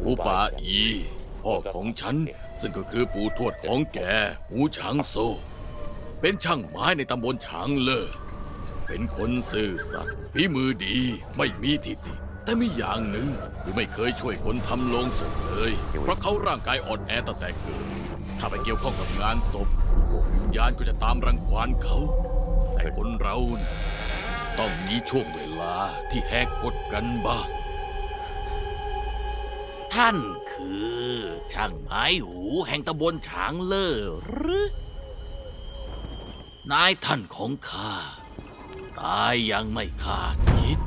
หูป่าอีพ่อของฉัน ซึ่งก็คือปู่ทวดของแกหูฉางโซ เป็นช่างไม้ในตำบลฉางเลอเป็นคนซื่อสัตย์ฝีมือดีไม่มีทิฏฐิแต่มีอย่างหนึ่งคือไม่เคยช่วยคนทำโลงศพเลย เพราะเขาร่างกายอ่อนแอตั้งแต่เกิดถ้าไปเกี่ยวข้องกับงานศพพวกวิญญาณก็จะตามรังควานเขา แต่คนเรานะ ต้องมีช่วงเวลาที่แหกกฎกันบ้าง ท่านคือ ช่างไม้หูแห่งตำบลฉางเลอหรือ นายท่านของข้า ตายยังไม่คาดคิด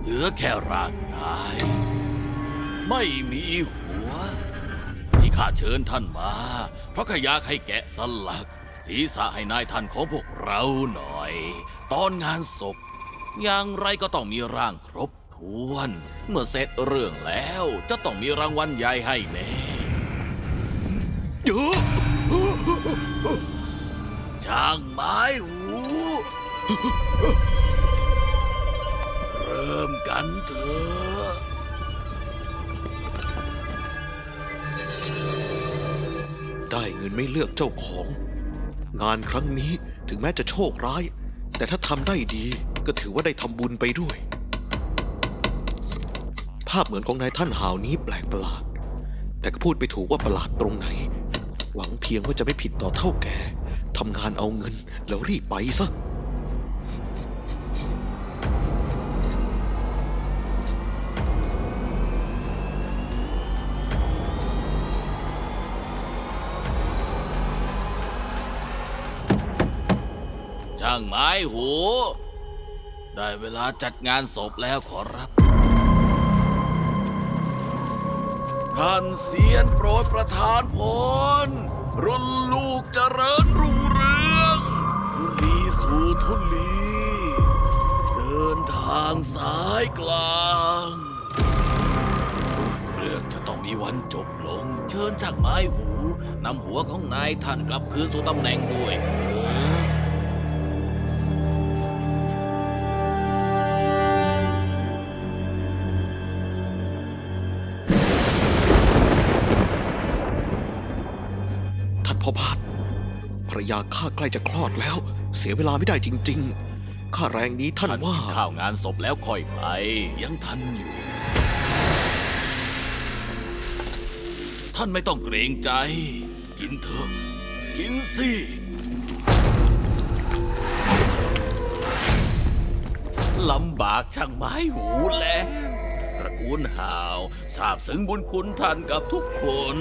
เหลือแค่ร่างกาย ไม่มีหัว ที่ข้าเชิญท่านมา เพราะข้าอยากให้แกะสลัก ศีรษะให้นายท่านของพวกเราหน่อย ตอนงานศพอย่างไรก็ต้องมีร่างครบถ้วน เมื่อเสร็จเรื่องแล้วจะต้องมีรางวัลใหญ่ให้แน่เยอะช่างไม้หู เริ่มกันเถอะได้เงินไม่เลือกเจ้าของ งานครั้งนี้ถึงแม้จะโชคร้าย แต่ถ้าทำได้ดีก็ถือว่าได้ทำบุญไปด้วย ภาพเหมือนของนายท่านหาวนี้แปลกประหลาด แต่ก็พูดไปถูกว่าประหลาดตรงไหน หวังเพียงว่าจะไม่ผิดต่อเท่าแก่ทำงานเอาเงินแล้วรีบไปซะ ช่างไม้หู ได้เวลาจัดงานศพแล้วขอรับ ท่านเสียนโปรดประทานพรรุ่นลูกเจริญรุ่งเรือง ทุลีสู่ทุลี เดินทางสายกลางเรื่องจะต้องมีวันจบลง เชิญจากไม้หูนำหัวของนายท่านกลับคืนสู่ตำแหน่งด้วย ยาข้าใกล้จะคลอดแล้ว เสียเวลาไม่ได้จริง ๆ ข้าแรงนี้ท่านท่านว่า กินข้าวงานศพแล้วค่อยไป ยังทันอยู่ ท่านไม่ต้องเกรงใจ กินเถอะ กินสิ ลำบากช่างไม้หูแล้วตระกูลหาวทราบซึ้งบุญคุณท่านกับทุกคน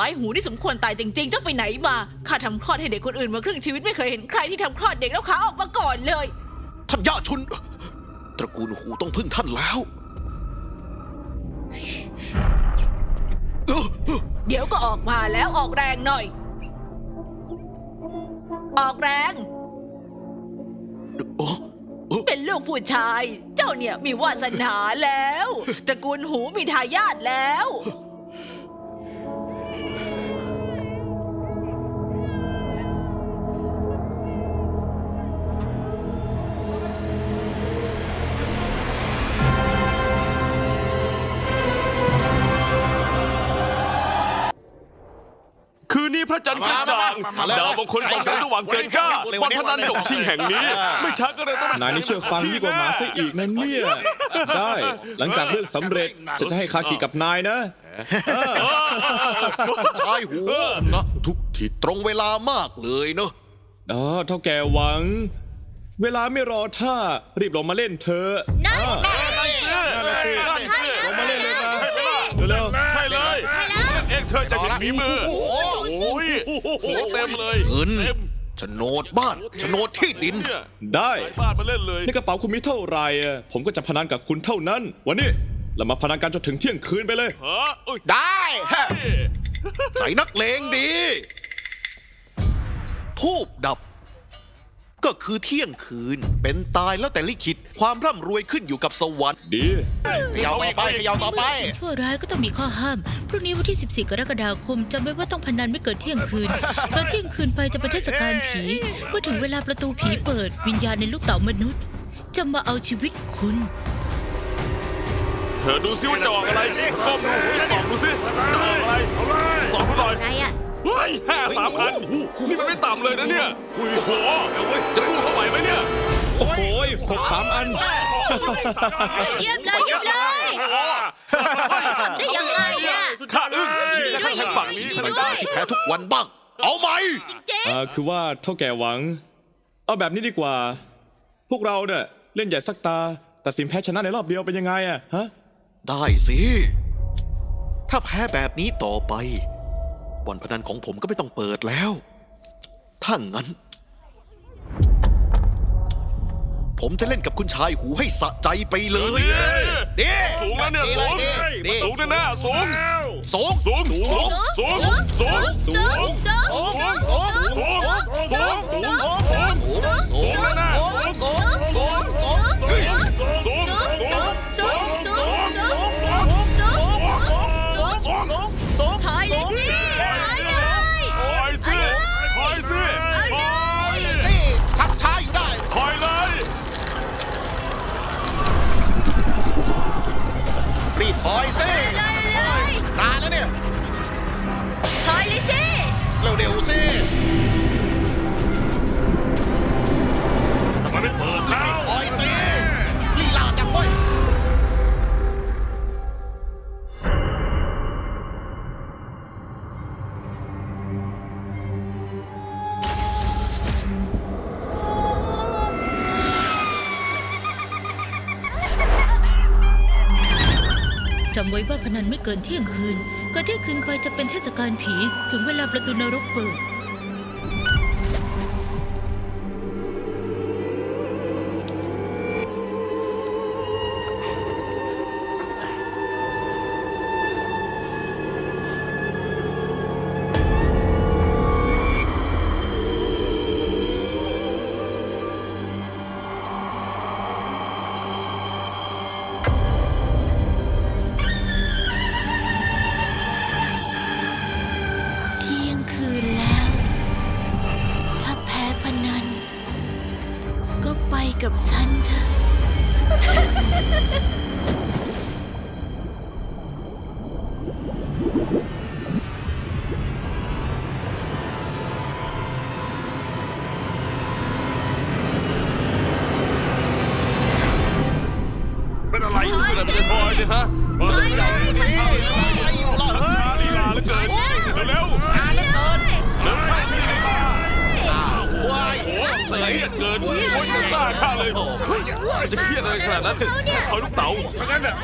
ไม้หูที่สมควรตายจริงๆ เจ้าไปไหนมา ข้าทำคลอดให้เด็กคนอื่นมาครึ่งชีวิตไม่เคยเห็นใครที่ทำคลอดเด็กแล้วขาออกมาก่อนเลย ท่านย่าชุน ตระกูลหูต้องพึ่งท่านแล้วเอ้อเอ้อเดี๋ยวก็ออกมาแล้วออกแรงหน่อย ออกแรงโอ้โอ้เป็นลูกผู้ชาย เจ้าเนี่ยมีวาสนาแล้ว ตระกูลหูมีทายาทแล้ว จันทร์กระจ่างมาเลยดาวมงคลส่องแสงสว่างเกินกล้าเร็ววันพนันจบชิงแห่งนี้ไม่ช้าก็เลยต้องนายนี่เชื่อฟังยิ่งกว่าหมาซะอีกนะเนี่ย ได้ หลังจากเรื่องสำเร็จจะจะให้คากิกับนายนะ ชายหูณทุกทิศตรงเวลามากเลยเนอะอ๋อเท่าแกหวัง เวลาไม่รอท่ารีบลงมาเล่นเธอะนั่นอ่ ฝีมือ โอ้ยโหเต็มเลยเงินเต็มโฉนดบ้านโฉนดที่ดิน เนี่ยๆได้ใส่บ้านมาเล่นเลย ในกระเป๋าคุณมีเท่าไหร่อะผมก็จะพนันกับคุณเท่านั้น วันนี้เรามาพนันกันจนถึงเที่ยงคืนไปเลย ฮะอุ๊ยได้ฮะใส่นักเลงดี ทูบดับ ก็คือเที่ยงคืน เป็นตายแล้วแต่ลิขิต ความร่ำรวยขึ้นอยู่กับสวรรค์ดีเขยาวต่อไปเขยาวต่อไปชั่วร้ายก็ต้องมีข้อห้าม พรุ่งนี้วันที่ 14 กรกฎาคมจำไว้ว่าต้องพนันไม่เกินเที่ยงคืนเกินเที่ยงคืนไปจะเป็นเทศกาลผี เมื่อถึงเวลาประตูผีเปิด วิญญาณในลูกเต๋ามนุษย์ จะมาเอาชีวิตคุณ เธอดูซิว่าจะออกอะไรก้มดูส่องดูซิจะออกอะไรส่องดูหน่อย อะไรอะ เฮ้ยห้าสามพันนี่มันไม่ต่ำเลยนะเนี่ย โอ้โห จะสู้เขาไหวไหมเนี่ย โอ้โหหกสามอัน เยี่ยมเลยเยี่ยมเลยทำได้ยังไงอะข้าอึ้งแต่ข้างทางฝั่งนี้ทำไมได้แพ้ทุกวันบ้าง เอาไหมเจ๊อ่าคือว่าเท่าแก่หวัง เอาแบบนี้ดีกว่า พวกเราเนี่ยเล่นใหญ่สักตาตัดสินแพ้ชนะในรอบเดียวเป็นยังไงอะฮะ ได้สิ ถ้าแพ้แบบนี้ต่อไป บ่อนพนันของผมก็ไม่ต้องเปิดแล้ว ถ้างั้น ผมจะเล่นกับคุณชายหูให้สะใจไปเลยเด้สูงแล้วเนี่ยสูงเด้สูงแน่ๆสูงสูงสูงสูงสูงสูงสูงสูงสูงสูงสูงสูงสูงสูงสูงแน่ๆ ไว้ว่าพนันไม่เกินเที่ยงคืนเกินเที่ยงคืนไปจะเป็นเทศกาลผี ถึงเวลาประตูนรกเปิด จะเครียดอะไรขนาดนั้นเขาลูกเต๋างั้นน่ะ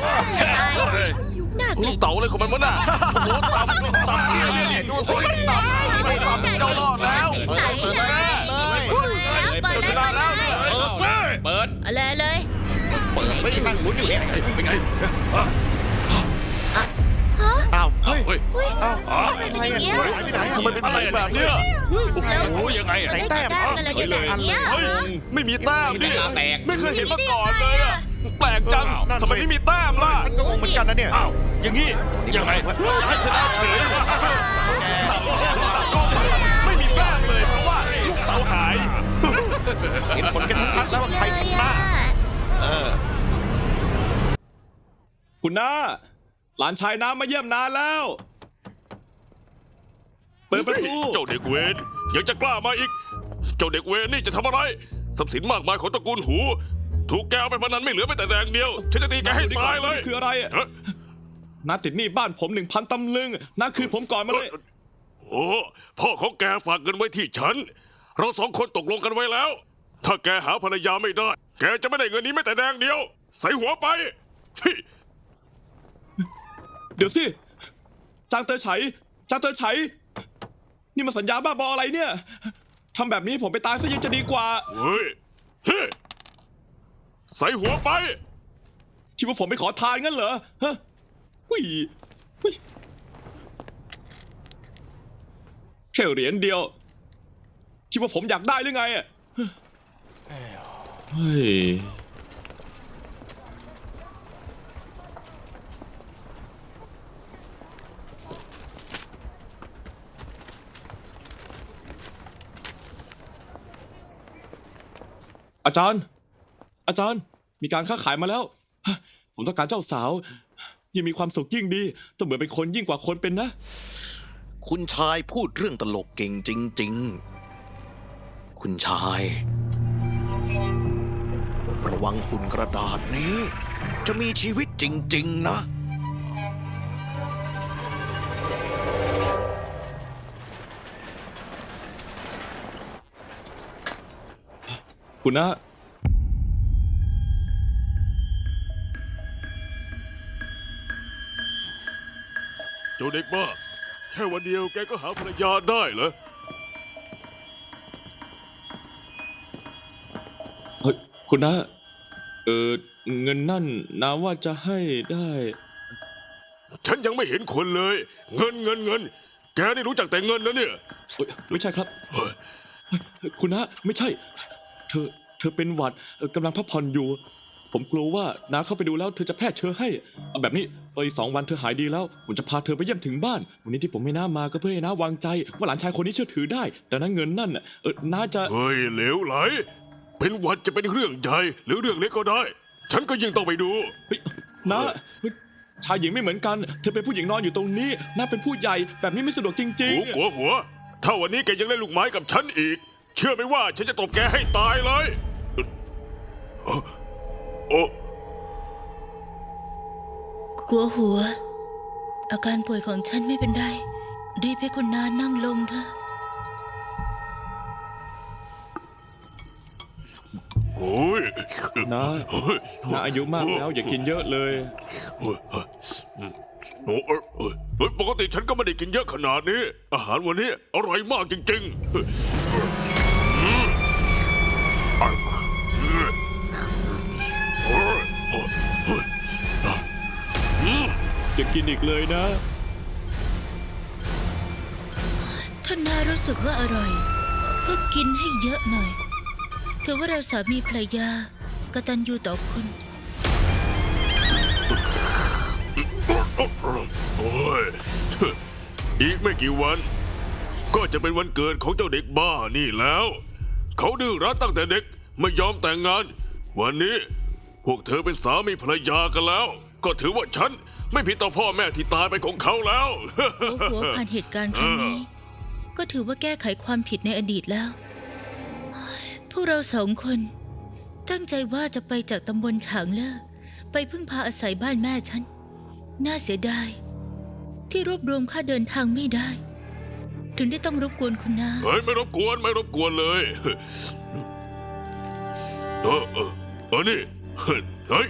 น่าเกลีลูยกดเต๋าอะไรของมันวะน่ะโอ้โหต่ำต่ำเนี่ยเนี่ยดูสิต่ำไม่ต่ำเจ้ารอดแล้วใสๆเลยเลยเปิดเวเลยลาแล้วเปิดซิเปิดอะไรเลย เปิดซินั่งหมุนอยู่เนี่ยเป็นไงอ้าว เฮ้ยเฮ้ยอ้าวเป็นอย่างเงี้ย หายไปไหนทำไมเป็นแบบเนี้ยโอ้โหยังไงอะไหนแต้มแต้มอะไรกันแบบเนี้ย เฮ้ยไม่มีแต้มนี่แตก ไม่เคยเห็นมาก่อนเลยอะแปลกจังทำไมไม่มีแต้มล่ะมันก็งงเหมือนกันนะเนี่ยอ้าวอย่างงี้ยังไงให้ชนะเฉยไม่มีแต้มเลยเพราะว่าลูกเต๋าหายเห็นผลกันชัดๆแล้วว่าใครชนะ คุณน้า หลานชายน้ำมาเยี่ยมนานแล้วไปปิดประตู เจ้าเด็กเวรยังจะกล้ามาอีก เจ้าเด็กเวรนี่จะทำอะไรทรัพย์สินมากมายของตระกูลหู ถูกแกเอาไปพนันไม่เหลือแม้แต่แดงเดียว ฉันจะตีแกให้ตายเลยคืออะไรอะ ฮะน้าติดหนี้บ้านผมหนึ่งพันตำลึงน้าคืนผมก่อนมาเลย โอ้พ่อของแกฝากเงินไว้ที่ฉัน เราสองคนตกลงกันไว้แล้ว ถ้าแกหาภรรยาไม่ได้ แกจะไม่ได้เงินนี้แม้แต่แดงเดียว ใส่หัวไปที่ เดี๋ยวสิจางเตอไฉจางเตอไฉนี่มาสัญญาบ้าบออะไรเนี่ยทำแบบนี้ผมไปตายซะยังจะดีกว่า เฮ้ยเฮ้ยใส่หัวไป คิดว่าผมไปขอทานงั้นเหรอฮะวิ่แค่เหรียญเดียว คิดว่าผมอยากได้หรือไงอะเฮ้ย จารย์ อาจารย์ มีการค้าขายมาแล้ว ผมต้องการเจ้าสาวยิ่งมีความสุขยิ่งดีต้องเหมือนเป็นคนยิ่งกว่าคนเป็นนะ คุณชายพูดเรื่องตลกเก่งจริง ๆ คุณชาย ระวังหุ่นกระดาษนี้ จะมีชีวิตจริง ๆ นะ คุณนะ เจ้าเด็กบ้า แค่วันเดียวแกก็หาภรรยาได้เหรอเฮ้ยคุณนะ เออเงินนั่นนาว่าจะให้ได้ ฉันยังไม่เห็นคนเลย เงินเงินเงิน แกนี่รู้จักแต่เงินนะเนี่ย เอ้ยไม่ใช่ครับเฮ้ย คุณนะ ไม่ใช่เธอ เธอเป็นหวัดเอ่อกำลังพักผ่อนอยู่ ผมกลัวว่าน้าเข้าไปดูแล้วเธอจะแพร่เชื้อให้เอาแบบนี้พออีกสองวันเธอหายดีแล้ว ผมจะพาเธอไปเยี่ยมถึงบ้าน วันนี้ที่ผมไม่น้ามาก็เพื่อให้น้าวางใจ ว่าหลานชายคนนี้เชื่อถือได้แต่นั้นเงินนั่นน่ะเออน้าจะ เฮ้ยเหลวไหล เป็นหวัดจะเป็นเรื่องใหญ่หรือเรื่องเล็กก็ได้ ฉันก็ยิ่งต้องไปดู เฮ้ยน้าเฮ้ยชายหญิงไม่เหมือนกัน เธอเป็นผู้หญิงนอนอยู่ตรงนี้น้าเป็นผู้ใหญ่แบบนี้ไม่สะดวกจริงหัวหัวหัว ถ้าวันนี้แกยังเล่นลูกไม้กับฉันอีก เชื่อไหมว่าฉันจะตบแกให้ตายเลยโอ้โอ้กลัวหัว อาการป่วยของฉันไม่เป็นไร รีบให้คุณนานั่งลงเถอะโอ้ยๆน้าน้าอายุมากแล้วอย่ากินเยอะเลย โอ้ยโอ้ยโอ้ยเฮ้ยปกติฉันก็ไม่ได้กินเยอะขนาดนี้ อาหารวันนี้อร่อยมากจริงๆอืมอะโอ้ยโอ้ยโอ้ยอย่ากินอีกเลยนะถ้านารู้สึกว่าอร่อย ก็กินให้เยอะหน่อยถือว่าเราสามีภรรยากตัญญูต่อคุณ โอ้ย อีกไม่กี่วัน ก็จะเป็นวันเกิดของเจ้าเด็กบ้านี่แล้ว เขาดื้อรั้นตั้งแต่เด็กไม่ยอมแต่งงาน วันนี้พวกเธอเป็นสามีภรรยากันแล้ว ก็ถือว่าฉันไม่ผิดต่อพ่อแม่ที่ตายไปของเขาแล้วหัวผ่านเหตุการณ์ครั้งนี้ ก็ถือว่าแก้ไขความผิดในอดีตแล้ว พวกเราสองคน ตั้งใจว่าจะไปจากตำบลฉางเลิกไปพึ่งพาอาศัยบ้านแม่ฉัน น่าเสียดาย ที่รวบรวมค่าเดินทางไม่ได้ ถึงได้ต้องรบกวนคุณนาเฮ้ยไม่รบกวนไม่รบกวนเลย เออเออเออนี่เฮ้ย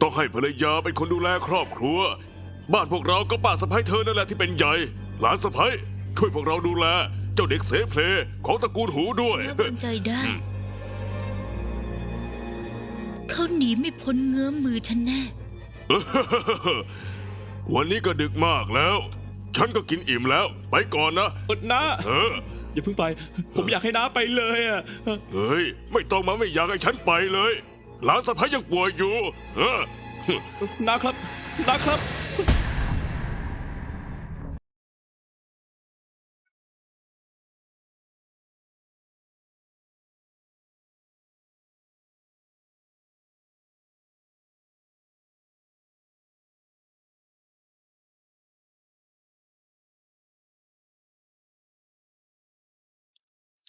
ต้องให้ภรรยาเป็นคนดูแลครอบครัว บ้านพวกเราก็ป้าสะพ้ยเธอนั่นแหละที่เป็นใหญ่ หลานสะพ้ยช่วยพวกเราดูแล เจ้าเด็กเสเพลของตระกูลหูด้วยและวางใจได้ เขาหนีไม่พ้นเงื้อมมือฉันแน่ วันนี้ก็ดึกมากแล้ว ฉันก็กินอิ่มแล้ว ไปก่อนนะเออน้าเอออย่าเพิ่งไป ผมอยากให้น้าไปเลยอะเฮ้ย ไม่ต้องมาไม่อยากให้ฉันไปเลย หลานสะพ้ยยังป่วยอยู่เออ น้าครับน้าครับ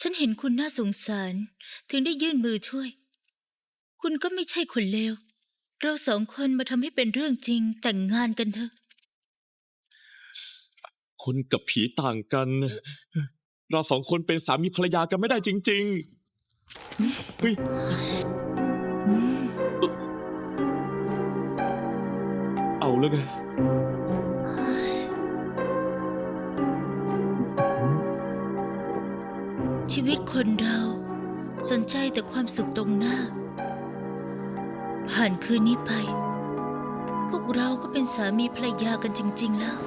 ฉันเห็นคุณน่าสงสาร ถึงได้ยื่นมือช่วย คุณก็ไม่ใช่คนเลว เราสองคนมาทำให้เป็นเรื่องจริงแต่งงานกันเถอะ คนกับผีต่างกัน เราสองคนเป็นสามีภรรยากันไม่ได้จริง ๆ เฮ้ย เอาแล้วไง ชีวิตคนเรา สนใจแต่ความสุขตรงหน้า ผ่านคืนนี้ไป พวกเราก็เป็นสามีภรรยากันจริง ๆ แล้ว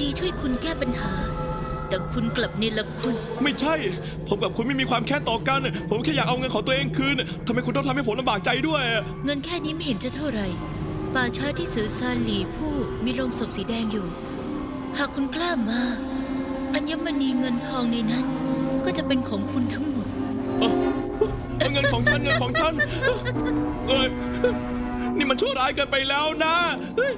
ดีช่วยคุณแก้ปัญหา แต่คุณกลับเนรคุณ ไม่ใช่ ผมกับคุณไม่มีความแค้นต่อกัน ผมแค่อยากเอาเงินของตัวเองคืนทำไมคุณต้องทำให้ผมลำบากใจด้วย เงินแค่นี้ไม่เห็นจะเท่าไหร่ ป่าช้าที่สือซานหลีผู้มีโรงศพสีแดงอยู่ หากคุณกล้ามา อัญมณีเงินทองในนั้น ก็จะเป็นของคุณทั้งหมด เงินของฉันเงินของฉันเอ้ยนี่มันชั่วร้ายเกินไปแล้วนะเฮ้ย